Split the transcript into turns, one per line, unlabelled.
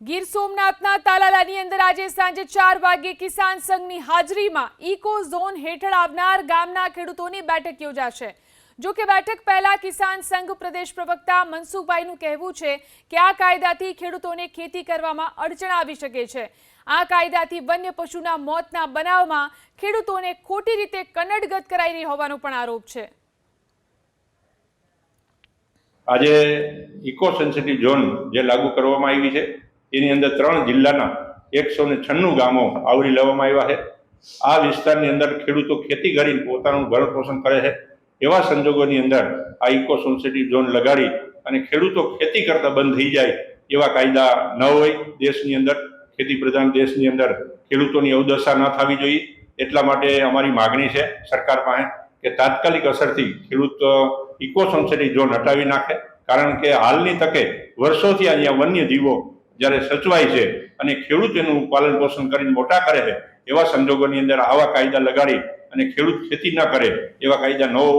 ગીર સોમનાથના તાલાલાની અંદર આજે સાંજે ચાર વાગ્યે કિસાન સંઘની હાજરીમાં ઇકો ઝોન હેઠળ આવનાર ગામના ખેડૂતોની બેઠક યોજાશે. જો કે બેઠક પહેલા કિસાન સંઘ પ્રદેશ પ્રવક્તા મનસુખભાઈનું કહેવું છે કે આ કાયદાથી ખેડૂતોને ખેતી કરવામાં અડચણ આવી શકે છે. આ કાયદાથી વન્ય પશુના મોતના બનાવમાં ખેડૂતોને ખોટી રીતે કનડગત કરાઈ રહી હોવાનો પણ આરોપ છે.
આજે ઇકો સેન્સિટિવ ઝોન જે લાગુ કરવામાં આવી છે એની અંદર ત્રણ જિલ્લાના એકસો ને છન્નું ગામો આવરી લેવામાં આવ્યા છે. આ વિસ્તારની અંદર ખેડૂતો ખેતી કરીને પોતાનું ભરણ પોષણ કરે છે. એવા સંજોગોની અંદર આ ઇકો સેન્સિટિવ ઝોન લગાડી અને ખેડૂતો ખેતી કરતા બંધ થઈ જાય એવા કાયદા ન હોય દેશની અંદર. ખેતી પ્રધાન દેશની અંદર ખેડૂતોની અવદશા ન થવી જોઈએ. એટલા માટે અમારી માગણી છે સરકાર પાસે કે તાત્કાલિક અસરથી ખેડૂત ઇકો સેન્સિટિવ ઝોન હટાવી નાખે. કારણ કે હાલની તકે વર્ષોથી અહીંયા વન્ય જીવો જ્યારે સચવાય છે અને ખેડૂત એનું પાલન પોષણ કરીને મોટા કરે છે, એવા સંજોગોની અંદર આવા કાયદા લગાડી અને ખેડૂત ખેતી ન કરે, એવા કાયદા ન હોવા